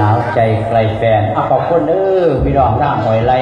หนาวใจไกลแฟนอาขอบคุณเออพี่น้องร่างหอยไร